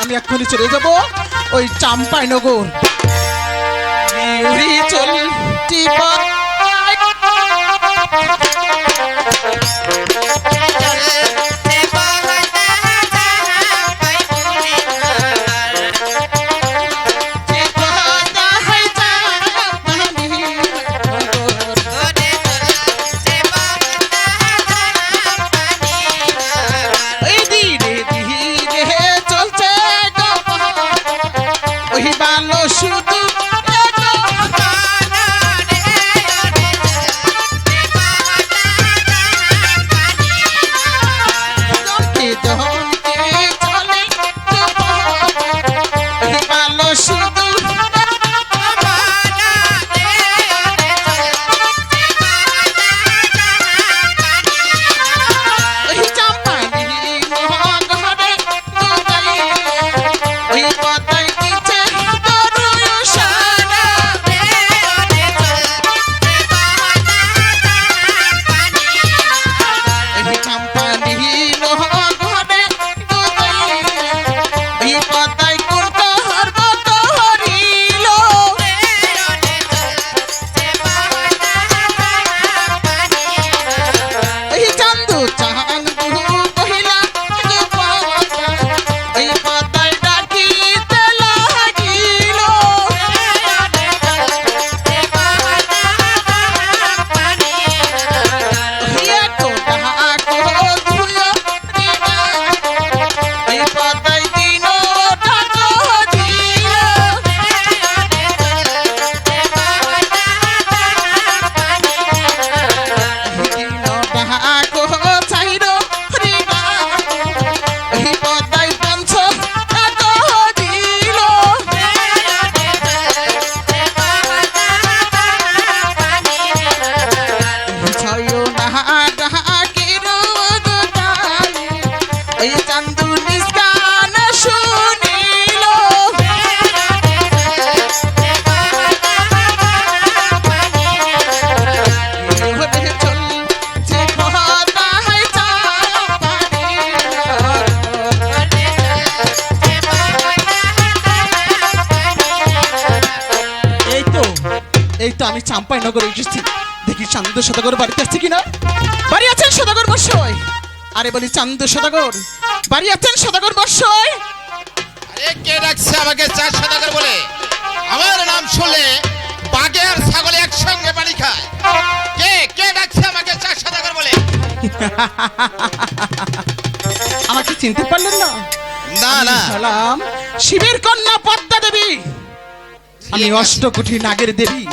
আমি এক্ষুনি চলে যাব ওই চাম্পাইনগর। নগর চলতি পথ চান্দু নগরে এসেছি। দেখি চান্দ সদাগর বাড়িতে আসছে কিনা? বাড়ি আছেন সদাগর বর্ষয় আরে বলি চান্দ সদাগর বাড়ি আছেন সদাগর বর্ষয় আরে কে ডাকছে আমাকে চার সদাগর বলে? আমার নাম শুনলে বাঘে আর ছাগলে একসঙ্গে পানি খায়। কে কে ডাকছে আমাকে চার সদাগর বলে? আমাকে চিনতে পারলেন না? না না। সালাম শিবের কন্যা পদ্মা দেবী। আমি। অষ্টকোটি নাগের দেবী।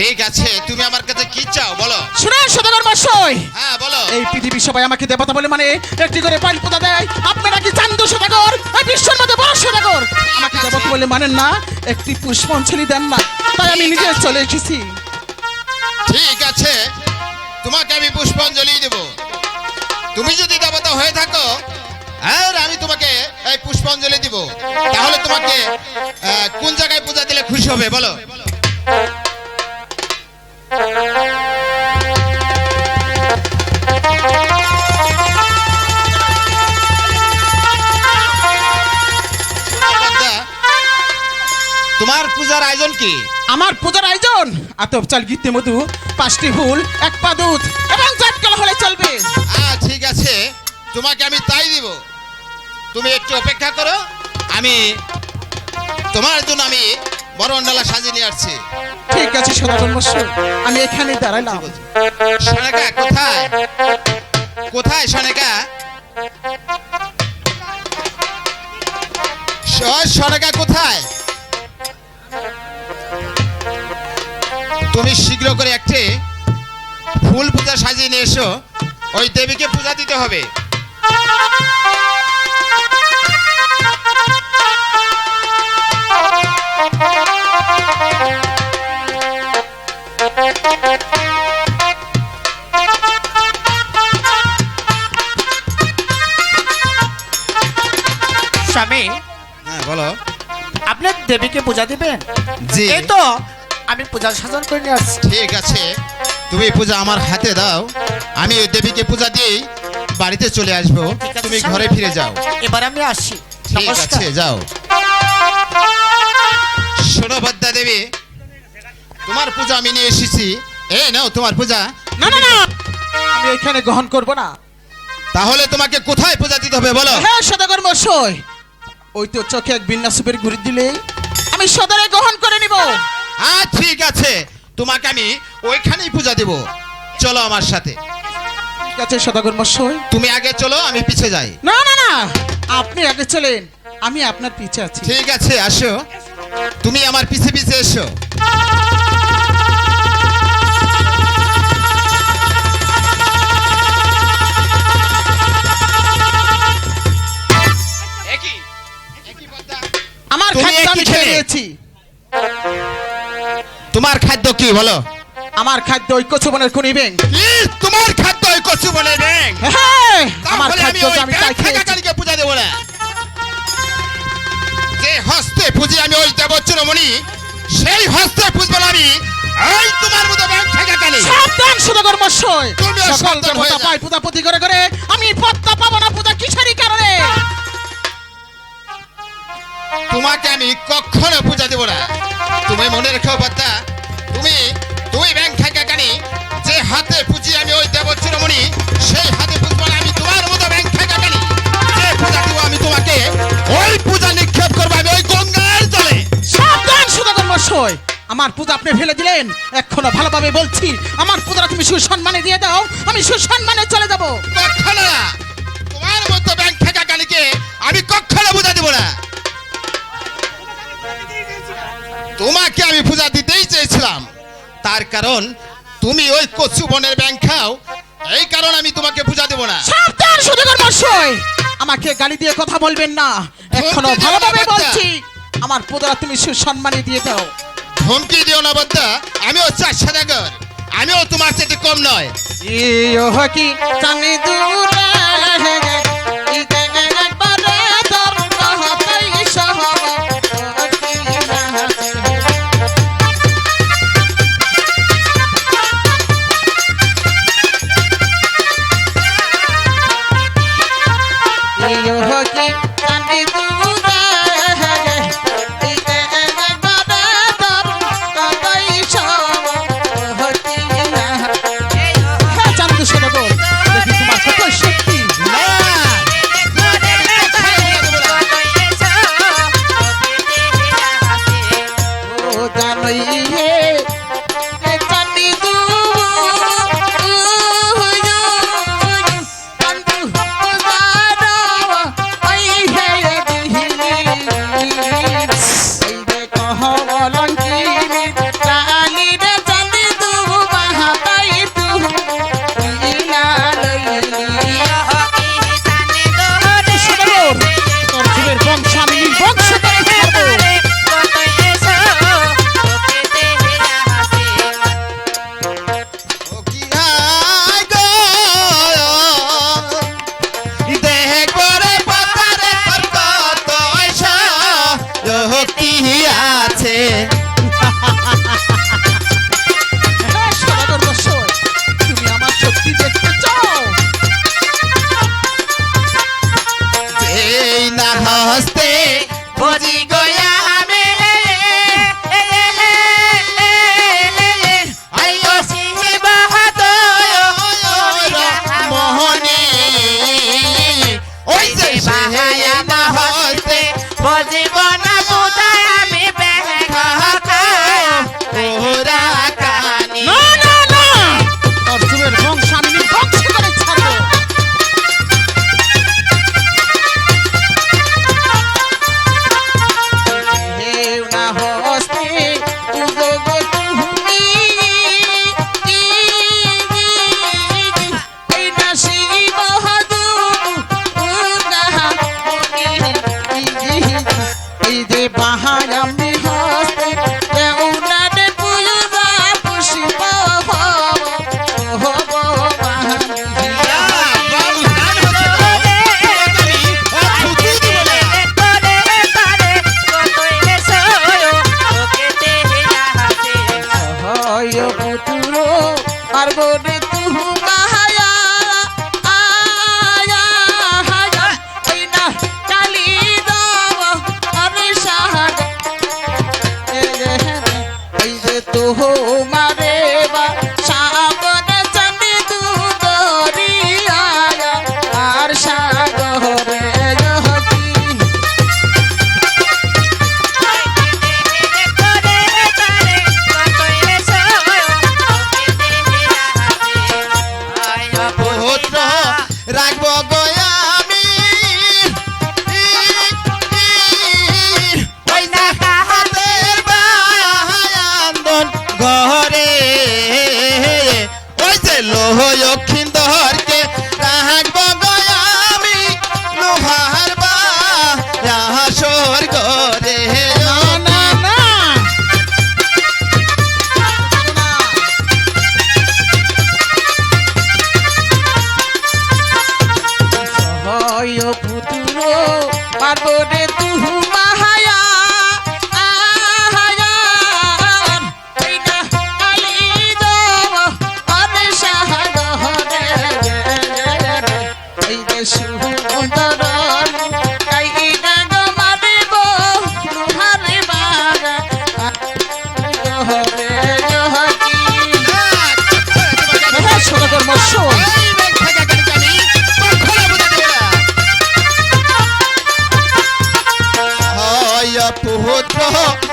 ঠিক আছে তুমি আমার কাছে কি চাও বলো? শুনেন সদাগর বর্ষয় হ্যাঁ বলো। এই পৃথিবী সবাই আমাকে দেবতা বলে মানে একটি করে পাইল পোতা দেয়। আপনারা কি চান্দ সদাগর? এই বিশ্বের মধ্যে বড় সদাগর? আমাকে দেবতা বলে মানেন না একটি পুষ্পাঞ্জলি দেন না। তাই আমি নিজে চলে এসেছি। ঠিক আছে তোমাকে আমি পুষ্পাঞ্জলি দেব। তুমি যদি দেবতা হয়ে থাকো আর আমি তোমাকে এই পুষ্পাঞ্জলি দিব। তাহলে তোমাকে কোন জায়গায় পূজা দিলে খুশি হবে বলো? তোমার পূজার আয়োজন কি? আমার পূজার আয়োজন? আতপ চাল গীতে মধু পাঁচটি ফুল এক পা দুধ এবং চাটকাল হলে চলবে। ঠিক আছে। তোমাকে আমি তাই দিব। তুমি একটু অপেক্ষা করো। আমি তোমার জন্য আমি বরণ ডালা সাজিয়ে নিয়ে আসছি। ঠিক আছে সদাগর বর্ষ আমি এখানে দাঁড়াইলাম। সোনাকা কোথায়? কোথায় সোনাকা? সোনাকা কোথায়? তুমি শীঘ্র করে একটি ফুল পূজা সাজিয়ে নিয়ে এসো। ওই দেবীকে পূজা দিতে হবে। স্বামী হ্যাঁ বলো। আপনার দেবীকে পূজা দিবেন? জি। এই তো আমি পূজা সাধন করে নিয়ে আসছি। ঠিক আছে। তুমি পূজা আমার হাতে দাও। আমি ওই দেবীকে পূজা দিই বাড়িতে চলে আসব। ঠিক আছে, তুমি ঘরে ফিরে যাও। এবার আমি আসছি ঠিক আছে যাও। শোনো বদ্দা দেবী তোমার পূজা আমি নিয়ে এসেছি। এই নাও তোমার পূজা। না না না। আমি এখানে গ্রহণ করব না। তাহলে তোমাকে কোথায় পূজা দিতে হবে বলো? হ্যাঁ সদাগর মশাই ওই তো চোখে এক বিন্যাসের ঘুরি দিলে আমি সদরে গ্রহণ করে নিব। হ্যাঁ ঠিক আছে। তোমাকে আমি ওইখানেই পূজা দেব। চলো আমার সাথে। ঠিক আছে সদাগর মশাই তুমি আগে চলো আমি পিছে যাই। না না না। আপনি আগে চলেন। আমি আপনার পিছে আছি। ঠিক আছে আসো। তুমি আমার পিছে পিছে এসো। আমার তুমি খাদ্য আমি খেয়ে নিয়েছি। তোমার খাদ্য কি বলো? আমার খাদ্য ওই কচুবনের খুনি ব্যাং তোমার খাদ্য ওই কচু বলে ব্যাং হ্যাঁ আমার খাদ্য আমি তাই কাকালিকে পূজা দেবো না। যে হস্তে পুজি আমি ওই দেবচুরমণি সেই হস্তে পুজবো আমি। এই তোমার মতো ব্যাং কাকালি সাবধান সদাগর মশাই তুমিও সকল হয়ে দেবতা। পায় পূজা প্রতি করে করে। আমি তোমাকে আমি কখনো পূজা দেব না। তুমি মনে রেখো বাচ্চা তুমি তুমি ব্যাংক থেকে কানি যে হাতে পুজি আমি ওই দেবচুরমণি সেই হাতে পুজবো না আমি তোমার মতো ব্যাংক থেকে কানি। যে পূজা দিব আমি তোমাকে ওই পূজা নিক্ষেপ করব আমি ওই গঙ্গার জলে। সাবধান সদাগর মশাই। আমার পূজা আপনি ফেলে দিলেন। এখনও ভালোভাবে বলছি আমার পূজাটা তুমি সুসম্মানে দিয়ে দাও আমি সুসম্মানে চলে যাব। কখনো তোমার মতো ব্যাংক থেকে কানিকে আমি কখনো পূজা দিব না। তোমাকে আমি পূজা দিতেই চেয়েছিলাম। তার কারণ তুমি ওই কচু বনের ব্যাংক খাও এই কারণে আমি তোমাকে পূজা দেব না। সাবধান মশাই আমাকে গালি দিয়ে কথা বলবেন না। এখনও ভালোভাবে। বলছি। আমার পূজাটা তুমি সুসম্মানে দিয়ে দাও। ধমকি দিও না বদ্দা। আমিও চার সদাগর আমিও তোমার সাথে কম নয়। ইয়ো হকি চানি দূরে Oh my ho, পারব রে তুহু Oh,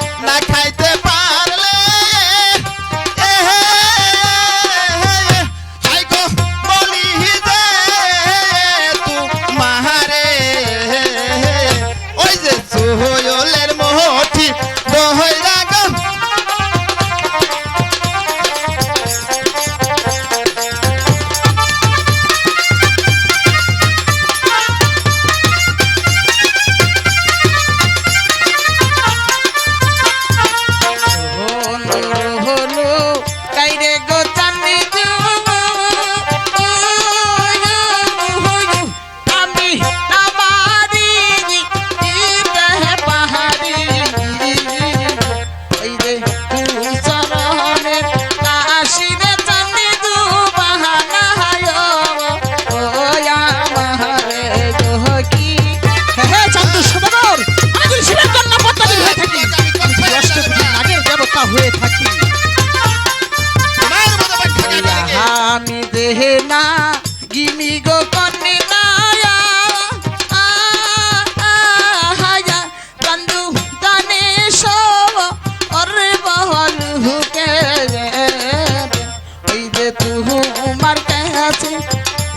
তুমার কাছে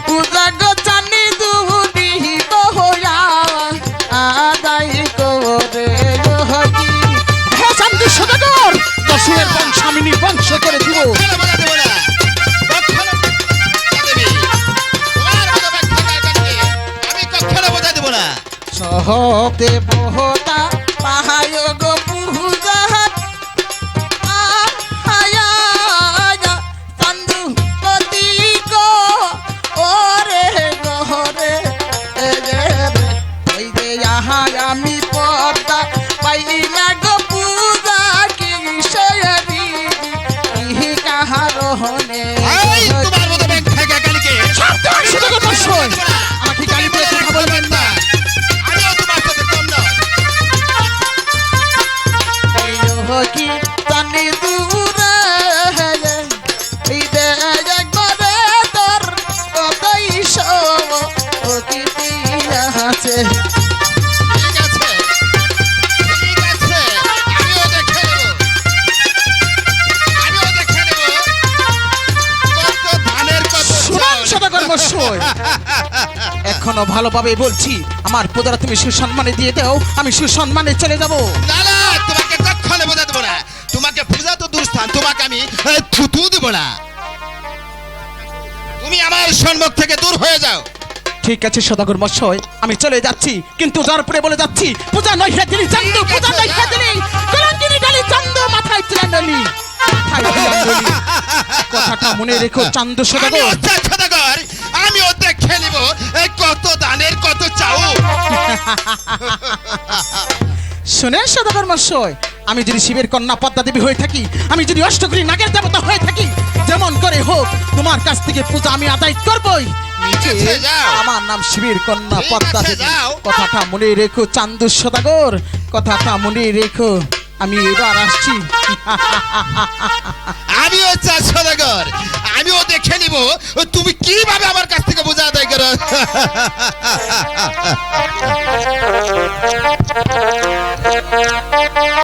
পূজা গো জানি দুদি বহয়া আদায় করে হকি হে শান্তি সদাগর দশুয়ের বংশ আমি নিবংশ করে দিব কখনো এখনও ভালোভাবে বলছি আমার পদারা তুমি সুসম্মানে দিয়ে দাও আমি সুসম্মানে চলে যাব। না না তোমাকে কখনো বোঝা দেবো না। তোমাকে পূজা তো দুস্থান তোমাকে আমি থুতু দেবো না। তুমি আমার সম্মুখ থেকে দূর হয়ে যাও। ঠিক আছে সদাগর মশাই আমি চলে যাচ্ছি কিন্তু যার পরে বলে যাচ্ছি পূজা নয় হে দিলি চান্দু পূজা নয় দিলি কলঙ্কিনি ডালি চান্দু মাথায় মাথায় তিলান্ডলি কথাটা মনে রেখো চান্দু আমি সদাগর। আমিও দেখে নিব কত দানের কত চাও শোনেন সদাগর মশাই আমি যদি শিবের কন্যা পদ্মা দেবী হয়ে থাকি আমি যদি অষ্টগ্রী নাগের দেবতা হয়ে থাকি যেমন করে হোক তোমার কাছ থেকে পূজা আমি আদায় করবই। আমার নাম শিবের কন্যা পদ্মা দেবী। কথাটা মনে রেখো চান্দু সদাগর। কথাটা মনে রেখো। আমি এবার আসছি। আমি হচ্ছে সদাগর আমিও দেখে নিব, তুমি কীভাবে আমার কাছ থেকে বোঝা আদায় করো?